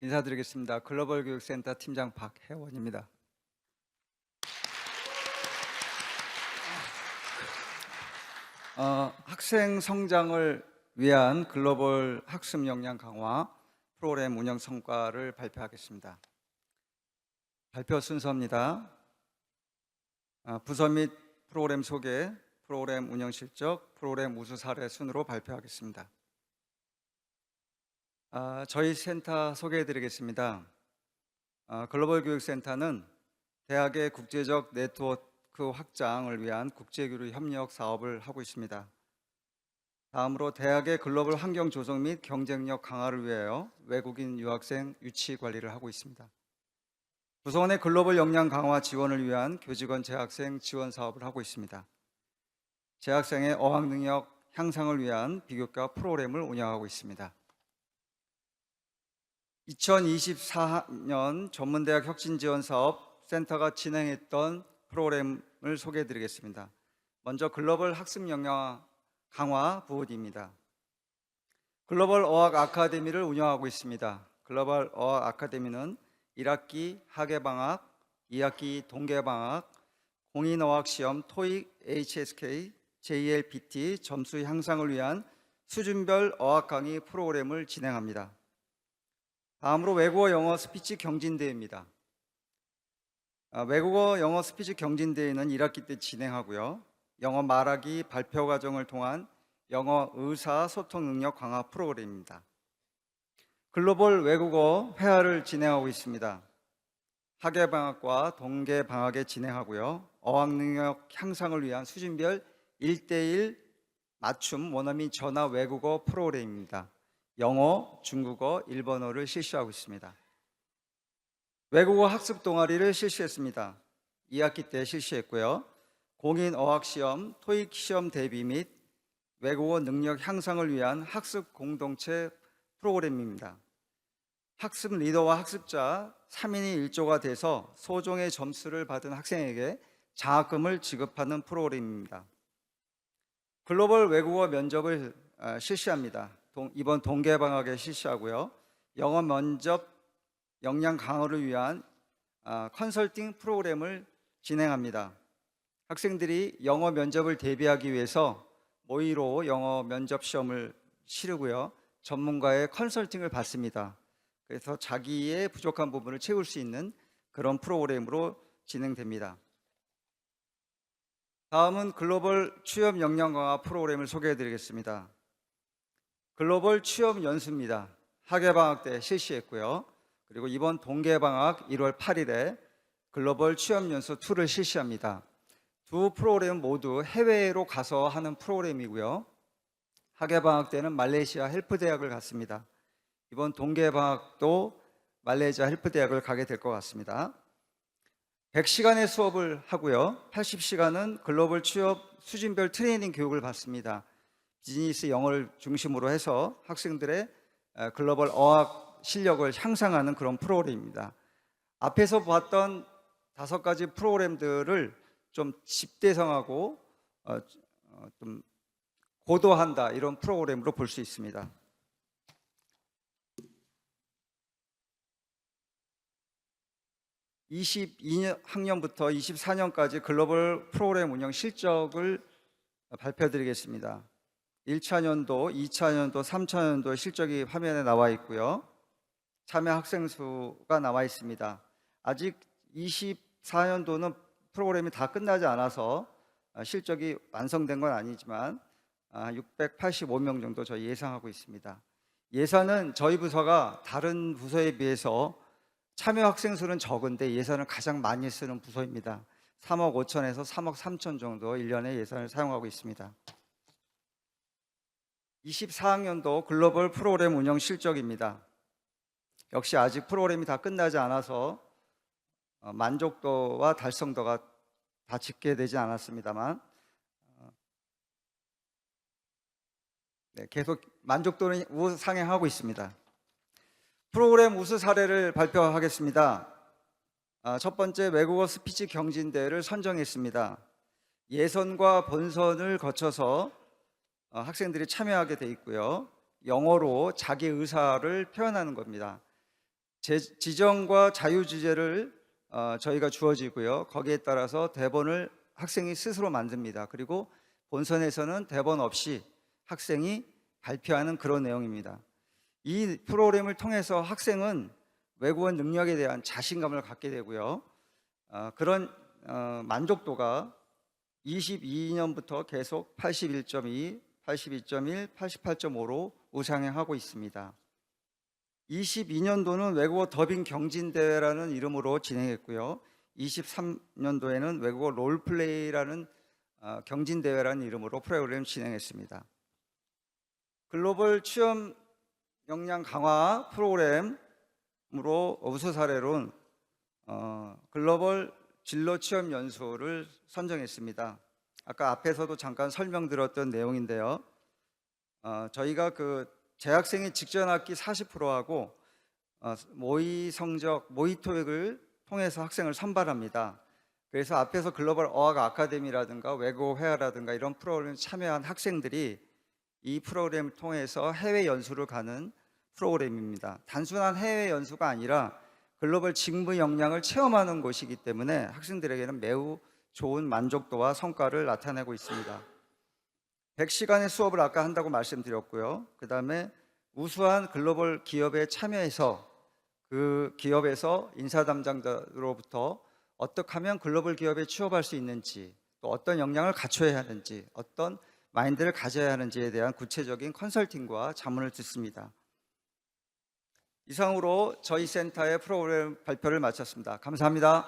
인사드리겠습니다. 글로벌 교육센터 팀장 박혜원입니다. 어, 학생 성장을 위한 글로벌 학습 역량 강화 프로그램 운영 성과를 발표하겠습니다. 발표 순서입니다. 아, 부서 및 프로그램 소개, 프로그램 운영 실적, 프로그램 우수 사례 순으로 발표하겠습니다. 아, 저희 센터 소개해 드리겠습니다. 아, 글로벌 교육센터는 대학의 국제적 네트워크 확장을 위한 국제교류 협력 사업을 하고 있습니다. 다음으로 대학의 글로벌 환경 조성 및 경쟁력 강화를 위하여 외국인 유학생 유치 관리를 하고 있습니다. 부서원의 글로벌 역량 강화 지원을 위한 교직원 재학생 지원 사업을 하고 있습니다. 재학생의 어학 능력 향상을 위한 비교과 프로그램을 운영하고 있습니다. 2024년 전문대학 혁신지원 사업 센터가 진행했던 프로그램을 소개해 드리겠습니다. 먼저 글로벌 학습 역량 강화 부분입니다. 글로벌 어학 아카데미를 운영하고 있습니다. 글로벌 어학 아카데미는 1학기 학예 방학, 2학기 동계 방학, 공인 어학 시험 토익 HSK, JLPT 점수 향상을 위한 수준별 어학 강의 프로그램을 진행합니다. 다음으로 외국어 영어 스피치 경진대회입니다. 아, 외국어 영어 스피치 경진대회는 1학기 때 진행하고요. 영어 말하기 발표 과정을 통한 영어 의사 소통 능력 강화 프로그램입니다. 글로벌 외국어 회화를 진행하고 있습니다. 학예 방학과 동계 방학에 진행하고요. 어학 능력 향상을 위한 수준별 1대1 맞춤 원어민 전화 외국어 프로그램입니다. 영어, 중국어, 일본어를 실시하고 있습니다. 외국어 학습 동아리를 실시했습니다. 2학기 때 실시했고요. 공인 어학 시험, 토익 시험 대비 및 외국어 능력 향상을 위한 학습 공동체 프로그램입니다. 학습 리더와 학습자 3인이 1조가 돼서 소정의 점수를 받은 학생에게 장학금을 지급하는 프로그램입니다. 글로벌 외국어 면접을 아, 실시합니다. 동- 이번 동계 방학에 실시하고요. 영어 면접 역량 강화를 위한 아, 컨설팅 프로그램을 진행합니다. 학생들이 영어 면접을 대비하기 위해서 모의로 영어 면접 시험을 치르고요. 전문가의 컨설팅을 받습니다. 그래서 자기의 부족한 부분을 채울 수 있는 그런 프로그램으로 진행됩니다. 다음은 글로벌 취업 역량 강화 프로그램을 소개해 드리겠습니다. 글로벌 취업 연수입니다. 학예 방학 때 실시했고요. 그리고 이번 동계 방학 1월 8일에 글로벌 취업 연수 2를 실시합니다. 두 프로그램 모두 해외로 가서 하는 프로그램이고요. 학예 방학 때는 말레이시아 헬프 대학을 갔습니다. 이번 동계 방학도 말레이시아 헬프 대학을 가게 될 것 같습니다. 100시간의 수업을 하고요. 80시간은 글로벌 취업 수준별 트레이닝 교육을 받습니다. 비즈니스 영어를 중심으로 해서 학생들의 어, 글로벌 어학 실력을 향상하는 그런 프로그램입니다. 앞에서 봤던 다섯 가지 프로그램들을 좀 집대성하고 어, 어, 좀 고도한다 이런 프로그램으로 볼 수 있습니다. 22년 학년부터 24년까지 글로벌 프로그램 운영 실적을 발표드리겠습니다. 1차년도, 2차년도, 3차년도 실적이 화면에 나와 있고요. 참여 학생 수가 나와 있습니다. 아직 24년도는 프로그램이 다 끝나지 않아서 아, 실적이 완성된 건 아니지만 685명 정도 저희 예상하고 있습니다. 예산은 저희 부서가 다른 부서에 비해서 참여 학생 수는 적은데 예산을 가장 많이 쓰는 부서입니다. 3억 5천에서 3억 3천 정도 1년에 예산을 사용하고 있습니다. 24학년도 글로벌 프로그램 운영 실적입니다. 역시 아직 프로그램이 다 끝나지 않아서 어, 만족도와 달성도가 다 집계되지 않았습니다만 어, 네, 계속 만족도는 우상향하고 있습니다. 프로그램 우수 사례를 발표하겠습니다. 아, 첫 번째 외국어 스피치 경진대회를 선정했습니다. 예선과 본선을 거쳐서 어, 학생들이 참여하게 돼 있고요. 영어로 자기 의사를 표현하는 겁니다. 제- 지정과 자유주제를 어, 저희가 주어지고요. 거기에 따라서 대본을 학생이 스스로 만듭니다. 그리고 본선에서는 대본 없이 학생이 발표하는 그런 내용입니다. 이 프로그램을 통해서 학생은 외국어 능력에 대한 자신감을 갖게 되고요. 어, 그런 어, 만족도가 22년부터 계속 81.2, 82.1, 88.5로 우상향하고 있습니다. 22년도는 외국어 더빙 경진 대회라는 이름으로 진행했고요. 23년도에는 외국어 롤플레이라는 어, 경진 대회라는 이름으로 프로그램 진행했습니다. 글로벌 취업 역량 강화 프로그램으로 우수 사례로는 어, 글로벌 진로 취업 연수를 선정했습니다. 아까 앞에서도 잠깐 설명드렸던 내용인데요. 어, 저희가 그 재학생이 직전 학기 40%하고 어, 모의 성적, 모의 토익을 통해서 학생을 선발합니다. 그래서 앞에서 글로벌 어학 아카데미라든가 외국어 회화라든가 이런 프로그램에 참여한 학생들이 이 프로그램을 통해서 해외 연수를 가는 프로그램입니다. 단순한 해외 연수가 아니라 글로벌 직무 역량을 체험하는 곳이기 때문에 학생들에게는 매우 좋은 만족도와 성과를 나타내고 있습니다. 100시간의 수업을 아까 한다고 말씀드렸고요. 그 다음에 우수한 글로벌 기업에 참여해서 그 기업에서 인사 담당자로부터 어떻게 하면 글로벌 기업에 취업할 수 있는지 또 어떤 역량을 갖춰야 하는지 어떤 마인드를 가져야 하는지에 대한 구체적인 컨설팅과 자문을 듣습니다. 이상으로 저희 센터의 프로그램 발표를 마쳤습니다. 감사합니다.